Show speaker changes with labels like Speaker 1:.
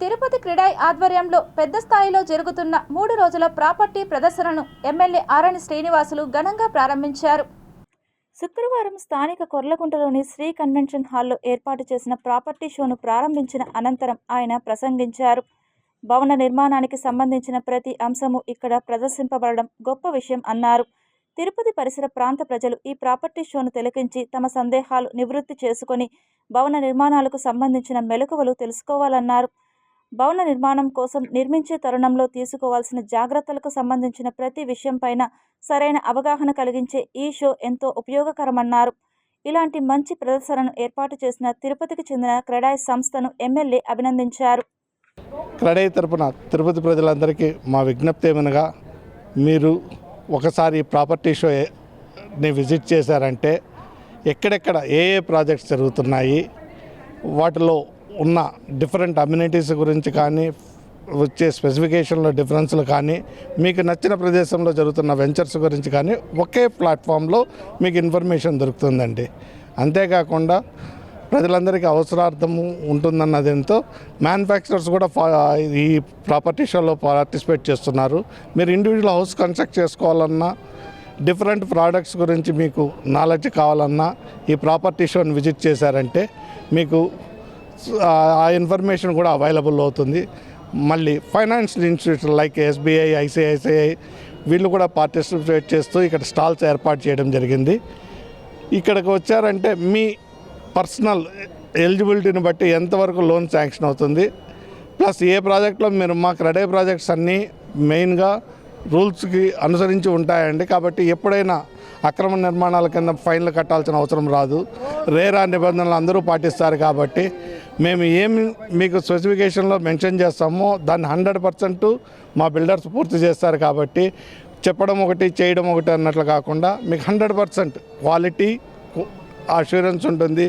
Speaker 1: తిరుపతి క్రీడాయ్ ఆధ్వర్యంలో పెద్ద స్థాయిలో జరుగుతున్న మూడు రోజుల ప్రాపర్టీ ప్రదర్శనను ఎమ్మెల్యే ఆరణి శ్రీనివాసులు ఘనంగా ప్రారంభించారు. శుక్రవారం స్థానిక కొర్లకుంటలోని శ్రీ కన్వెన్షన్ హాల్లో ఏర్పాటు చేసిన ప్రాపర్టీ షోను ప్రారంభించిన అనంతరం ఆయన ప్రసంగించారు. భవన నిర్మాణానికి సంబంధించిన ప్రతి అంశము ఇక్కడ ప్రదర్శింపబడడం గొప్ప విషయం అన్నారు. తిరుపతి పరిసర ప్రాంత ప్రజలు ఈ ప్రాపర్టీ షోను తిలకించి తమ సందేహాలు నివృత్తి చేసుకొని భవన నిర్మాణాలకు సంబంధించిన మెలకువలు తెలుసుకోవాలన్నారు. భవన నిర్మాణం కోసం నిర్మించే తరుణంలో తీసుకోవాల్సిన జాగ్రత్తలకు సంబంధించిన ప్రతి విషయంపైన సరైన అవగాహన కలిగించే ఈ షో ఎంతో ఉపయోగకరమన్నారు. ఇలాంటి మంచి ప్రదర్శనను ఏర్పాటు చేసిన తిరుపతికి చెందిన క్రెడాయ్ సంస్థను ఎమ్మెల్యే అభినందించారు.
Speaker 2: క్రెడాయ్ తరపున తిరుపతి ప్రజలందరికీ మా విజ్ఞప్తి ఏమనగా మీరు ఒకసారి ప్రాపర్టీ షోని విజిట్ చేశారంటే ఎక్కడెక్కడ ఏ ఏ ప్రాజెక్ట్స్ జరుగుతున్నాయి వాటిలో ఉన్న డిఫరెంట్ అమ్యూనిటీస్ గురించి కానీ వచ్చే స్పెసిఫికేషన్లో డిఫరెన్స్లు కానీ మీకు నచ్చిన ప్రదేశంలో జరుగుతున్న వెంచర్స్ గురించి కానీ ఒకే ప్లాట్ఫామ్లో మీకు ఇన్ఫర్మేషన్ దొరుకుతుందండి. అంతేకాకుండా ప్రజలందరికీ అవసరార్థము ఉంటుందన్నదంతో మ్యానుఫ్యాక్చరర్స్ కూడా ఈ ప్రాపర్టీ షోలో పార్టిసిపేట్ చేస్తున్నారు. మీరు ఇండివిజువల్ హౌస్ కన్స్ట్రక్ట్ చేసుకోవాలన్నా డిఫరెంట్ ప్రోడక్ట్స్ గురించి మీకు నాలెడ్జ్ కావాలన్నా ఈ ప్రాపర్టీ షోని విజిట్ చేశారంటే మీకు ఆ- ఇన్ఫర్మేషన్ కూడా అవైలబుల్ అవుతుంది. మళ్ళీ financial institution like SBI ICICI వీళ్ళు కూడా పార్టిసిపేట్ చేస్తూ ఇక్కడ స్టాల్స్ ఏర్పాటు చేయడం జరిగింది. ఇక్కడికి వచ్చారంటే మీ పర్సనల్ ఎలిజిబిలిటీని బట్టి ఎంతవరకు లోన్ శాంక్షన్ అవుతుంది. ప్లస్ ఏ ప్రాజెక్ట్లో మీరు మాకు రెడే ప్రాజెక్ట్స్ అన్నీ మెయిన్గా రూల్స్కి అనుసరించి ఉంటాయండి. కాబట్టి ఎప్పుడైనా అక్రమ నిర్మాణాల కింద ఫైన్లు కట్టాల్సిన అవసరం రాదు. రేరా నిబంధనలు అందరూ పాటిస్తారు కాబట్టి మేము ఏమి మీకు స్పెసిఫికేషన్లో మెన్షన్ చేస్తామో దాన్ని హండ్రెడ్ పర్సెంట్ మా బిల్డర్స్ పూర్తి చేస్తారు కాబట్టి చెప్పడం ఒకటి చేయడం ఒకటి అన్నట్లు కాకుండా మీకు హండ్రెడ్ పర్సెంట్ క్వాలిటీ అష్యూరెన్స్ ఉంటుంది.